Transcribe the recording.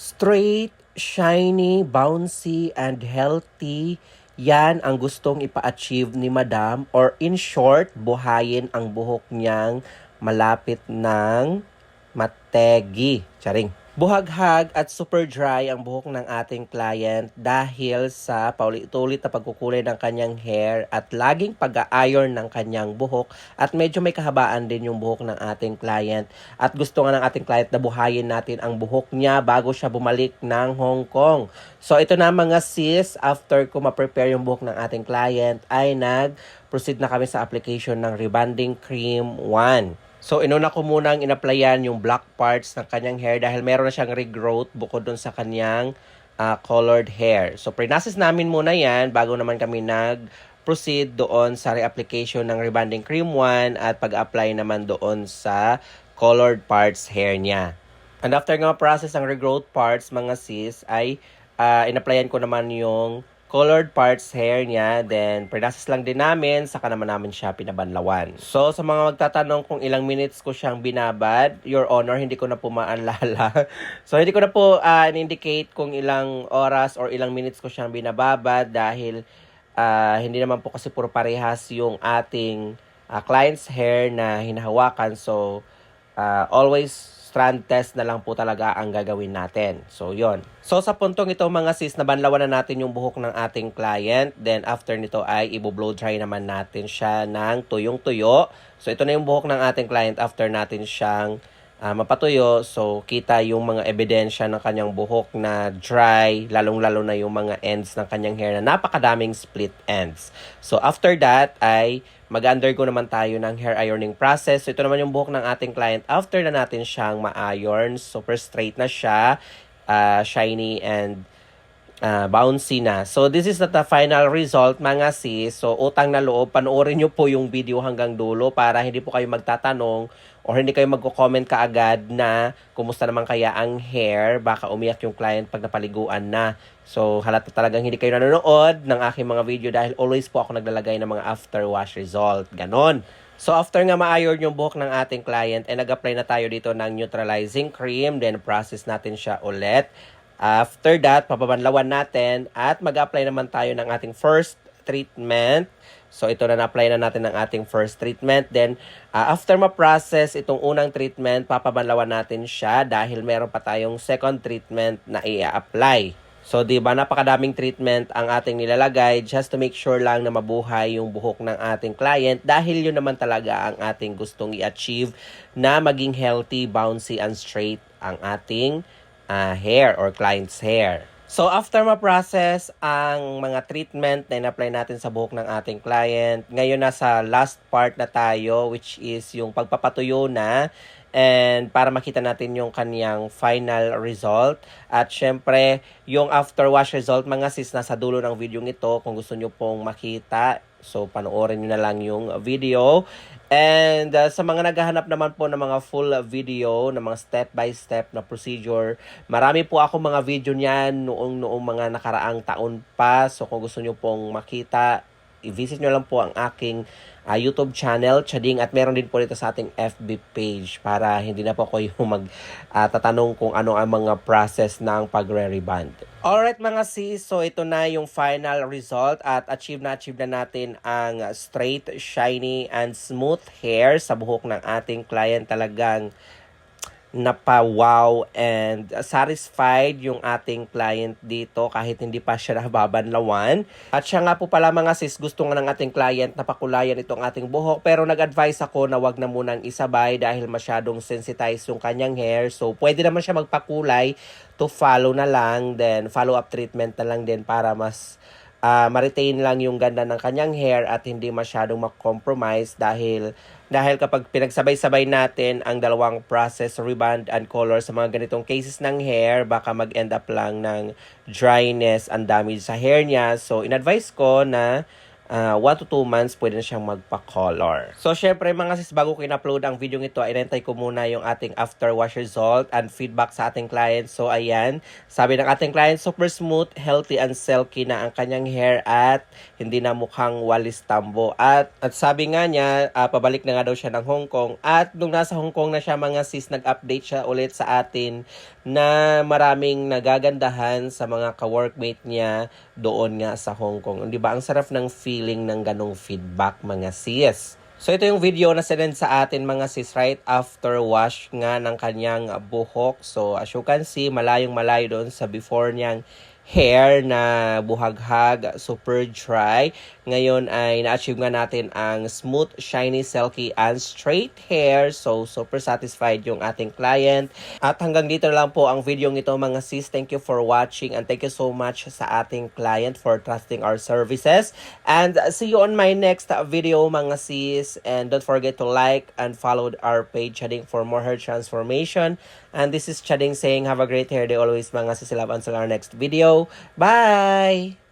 Straight, shiny, bouncy, and healthy. Yan ang gustong ipa-achieve ni Madam or in short, buhayin ang buhok niyang malapit ng mategi. Charing. Buhaghag at super dry ang buhok ng ating client dahil sa paulit-ulit na pagkukulay ng kanyang hair at laging pag-iron ng kanyang buhok at medyo may kahabaan din yung buhok ng ating client at gusto nga ng ating client na buhayin natin ang buhok niya bago siya bumalik ng Hong Kong. So ito na mga sis, after ko ma-prepare yung buhok ng ating client ay nag-proceed na kami sa application ng Rebonding Cream 1. So, inuna ko munang inaplayan yung black parts ng kanyang hair dahil meron na siyang regrowth bukod dun sa kanyang ah, colored hair. So, pre-process namin muna yan bago naman kami nag-proceed doon sa reapplication ng Rebonding Cream 1 at pag-apply naman doon sa colored parts hair niya. And after nga process ang regrowth parts, mga sis, ay uh, inaplayan ko naman yung colored parts hair niya. Then, pre-process lang din namin, saka naman namin siya pinabanlawan. So, sa mga magtatanong kung ilang minutes ko siyang binabad, Your Honor, hindi ko na po maalala. so, hindi ko na po uh, indicate kung ilang oras or ilang minutes ko siyang binababad dahil uh, hindi naman po kasi puro parehas yung ating uh, client's hair na hinahawakan. So, uh, always strand test na lang po talaga ang gagawin natin. So, yon. So, sa puntong ito mga sis, nabanlawan na natin yung buhok ng ating client. Then, after nito ay ibo-blow dry naman natin siya ng tuyong-tuyo. So, ito na yung buhok ng ating client after natin siyang uh, mapatuyo. So, kita yung mga ebidensya ng kanyang buhok na dry, lalong-lalo na yung mga ends ng kanyang hair na napakadaming split ends. So, after that ay mag-undergo naman tayo ng hair ironing process. So, ito naman yung buhok ng ating client after na natin siyang ma-iron. Super straight na siya, uh, shiny and uh, bouncy na. So, this is not the final result, mga sis. So, utang na loob, panoorin nyo po yung video hanggang dulo para hindi po kayo magtatanong or hindi kayo magko-comment kaagad na kumusta naman kaya ang hair, baka umiyak yung client pag napaliguan na. So, halata talagang hindi kayo nanonood ng aking mga video dahil always po ako naglalagay ng mga after wash result. Ganon. So, after nga ma-iron yung buhok ng ating client, eh, nag-apply na tayo dito ng neutralizing cream, then process natin siya ulit. After that, papabanlawan natin at mag-apply naman tayo ng ating first treatment. So, ito na na-apply na natin ng ating first treatment. Then, uh, after ma-process itong unang treatment, papabanlawan natin siya dahil meron pa tayong second treatment na i-apply. So, di ba, napakadaming treatment ang ating nilalagay just to make sure lang na mabuhay yung buhok ng ating client dahil yun naman talaga ang ating gustong i-achieve na maging healthy, bouncy, and straight ang ating uh, hair or client's hair. So, after ma-process ang mga treatment na in-apply natin sa buhok ng ating client, ngayon nasa last part na tayo, which is yung pagpapatuyo na and para makita natin yung kaniyang final result. At syempre, yung after wash result, mga sis, nasa dulo ng video ito. Kung gusto nyo pong makita, so panoorin nyo na lang yung video. And uh, sa mga naghahanap naman po ng mga full video, ng mga step-by-step na procedure, marami po ako mga video niyan noong noong mga nakaraang taon pa. So kung gusto nyo pong makita, i-visit nyo lang po ang aking uh, YouTube channel, Chading, at meron din po dito sa ating FB page para hindi na po kayo magtatanong uh, kung ano ang mga process ng pagre-reband. Alright mga sis, so ito na yung final result at achieve na achieve na natin ang straight, shiny, and smooth hair sa buhok ng ating client. Talagang napa-wow and satisfied yung ating client dito kahit hindi pa siya nababanlawan. At siya nga po pala mga sis, gusto nga ng ating client na pakulayan itong ating buhok pero nag-advise ako na wag na munang isabay dahil masyadong sensitized yung kanyang hair. So pwede naman siya magpakulay to follow na lang then follow-up treatment na lang din para mas uh, ma-retain lang yung ganda ng kanyang hair at hindi masyadong mag-compromise dahil dahil kapag pinagsabay-sabay natin ang dalawang process, rebond and color sa mga ganitong cases ng hair, baka mag-end up lang ng dryness and damage sa hair niya. So, in-advise ko na uh, 1 to 2 months, pwede na siyang magpa-color. So, syempre mga sis, bago ko in-upload ang video ito, inentay ko muna yung ating after wash result and feedback sa ating client. So, ayan, sabi ng ating client, super smooth, healthy, and silky na ang kanyang hair at hindi na mukhang walis tambo. At, at sabi nga niya, uh, pabalik na nga daw siya ng Hong Kong. At nung nasa Hong Kong na siya mga sis, nag-update siya ulit sa atin na maraming nagagandahan sa mga ka-workmate niya doon nga sa Hong Kong. Di ba? Ang sarap ng feeling ng ganong feedback mga sis. So ito yung video na sinend sa atin mga sis right after wash nga ng kanyang buhok. So as you can see, malayong malayo doon sa before niyang hair na buhaghag, super dry. Ngayon ay na-achieve nga natin ang smooth, shiny, silky, and straight hair. So, super satisfied yung ating client. At hanggang dito na lang po ang video ito mga sis. Thank you for watching and thank you so much sa ating client for trusting our services. And see you on my next video mga sis. And don't forget to like and follow our page heading for more hair transformation. And this is Chading saying have a great hair day always mga sis. Love until our next video. Bye!